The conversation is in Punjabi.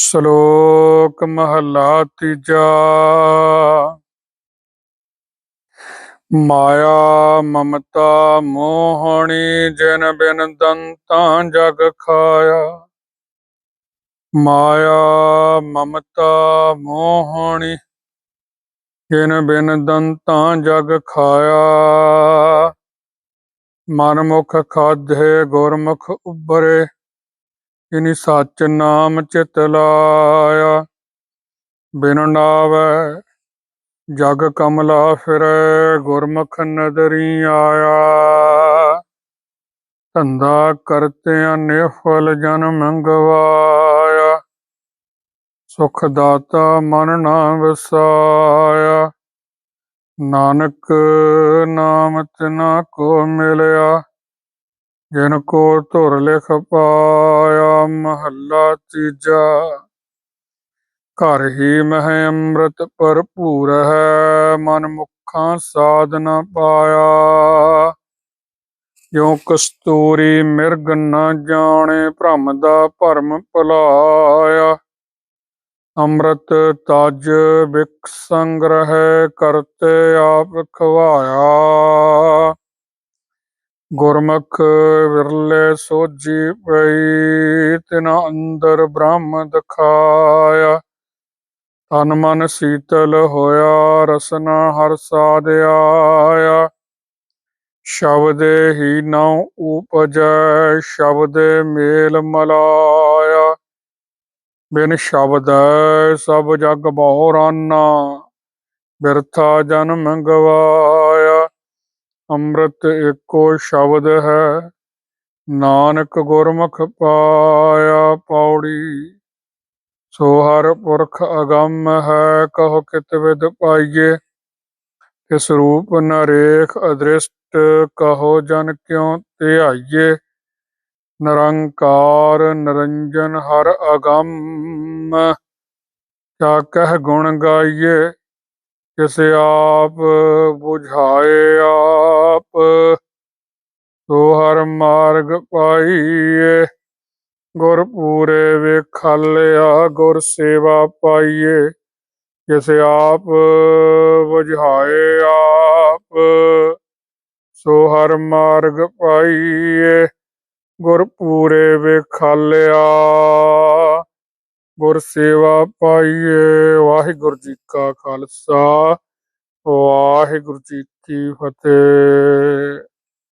ਸ਼ਲੋਕ ਮਹਲਾ ਤੀਜਾ। ਮਾਇਆ ਮਮਤਾ ਮੋਹਣੀ ਜਿਨ ਬਿਨ ਦੰਤਾਂ ਜਗ ਖਾਇਆ। ਮਾਇਆ ਮਮਤਾ ਮੋਹਣੀ ਜਿਨ ਬਿਨ ਦੰਤਾਂ ਜਗ ਖਾਇਆ। ਮਨਮੁਖ ਖਾਧੇ ਗੁਰਮੁਖ ਉਬਰੇ ਇਨੀ ਸੱਚ ਨਾਮ ਚਿਤ ਲਾਇਆ, ਬਿਨ ਨਾਵੈ ਜਗ ਕਮਲਾ ਫਿਰੈ, ਗੁਰਮੁਖ ਨਦਰੀ ਆਇਆ। ਧੰਦਾ ਕਰਤਿਆਂ ਨਿਫਲ ਜਨ ਮੰਗਵਾਇਆ, ਸੁਖ ਦਾਤਾ ਮਨ ਨਾ ਵਸਾਇਆ। ਨਾਨਕ ਨਾਮ ਤਿਨਾ ਕੋ ਮਿਲਿਆ ਜਿਨ ਕੋ ਧੁਰ ਲਿਖ ਪਾਇਆ ਮਹੱਲਾ ਤੀਜਾ ਘਰ ਹੀ ਮਹਿ ਅੰਮ੍ਰਿਤ ਭਰਪੂਰ ਹੈ ਮਨ ਮੁਖਾਂ ਸਾਧ ਨ ਪਾਇਆ ਜੋ ਕਸਤੂਰੀ ਮਿਰਗ ਨਾ ਜਾਣੇ ਭ੍ਰਮ ਦਾ ਭਰਮ ਭੁਲਾਇਆ ਅੰਮ੍ਰਿਤ ਤਜ ਬਿਕ ਸੰਗ੍ਰਹਿ ਕਰਤੇ ਆਪ ਖਵਾਇਆ। ਗੁਰਮੁਖ ਵਿਰਲੇ ਸੋਜੀ ਪਈ, ਤਿਨ ਅੰਦਰ ਬ੍ਰਹਮ ਦਿਖਾਇਆ। ਤਨ ਮਨ ਸੀਤਲ ਹੋਇਆ, ਰਸਨਾ ਹਰ ਸਾਧ ਆਇਆ। ਸ਼ਬਦੇ ਹੀ ਨਉ ਉਪਜੈ, ਸ਼ਬਦੇ ਮੇਲ ਮਲਾਇਆ। ਬਿਨ ਸ਼ਬਦ ਸਭ ਜਗ ਬਹੁਰਾਨਾ ਬਿਰਥਾ ਜਨ ਮੰਗਵਾਇਆ। ਅੰਮ੍ਰਿਤ ਏਕੋ ਸ਼ਬਦ ਹੈ। ਨਾਨਕ ਗੁਰਮੁਖ ਪਾਇਆ ਪੌੜੀ, ਸੋ ਹਰ ਪੁਰਖ ਅਗੰਮ ਹੈ, ਕਹੋ ਕਿਤ ਵਿਦ ਪਾਈਏ। ਇਸ ਰੂਪ ਨਰੇਖ ਅਦ੍ਰਿਸ਼ਟ, ਕਹੋ ਜਨ ਕਿਉ ਧਿਆਈਏ। ਨਿਰੰਕਾਰ ਨਿਰੰਜਨ ਹਰ ਅਗੰਮ, ਕਿਆ ਕਹਿ ਗੁਣ ਗਾਈਏ। ਕਿਸ ਆਪ 부ਝਾਏ ਆਪ ਸੋ ਹਰ ਮਾਰਗ ਪਾਈਏ ਗੁਰ ਪੂਰੇ ਵੇਖਾਲਿਆ ਗੁਰ ਸੇਵਾ ਪਾਈਏ ਕਿਸ ਆਪ 부ਝਾਏ ਆਪ ਸੋ ਹਰ ਮਾਰਗ ਪਾਈਏ ਗੁਰ ਪੂਰੇ ਵੇਖਾਲਿਆ ਗੁਰ ਸੇਵਾ ਪਾਈਏ ਵਾਹਿਗੁਰੂ ਜੀ ਕਾ ਖਾਲਸਾ ਵਾਹਿਗੁਰੂ ਜੀ ਕੀ ਫਤਿਹ।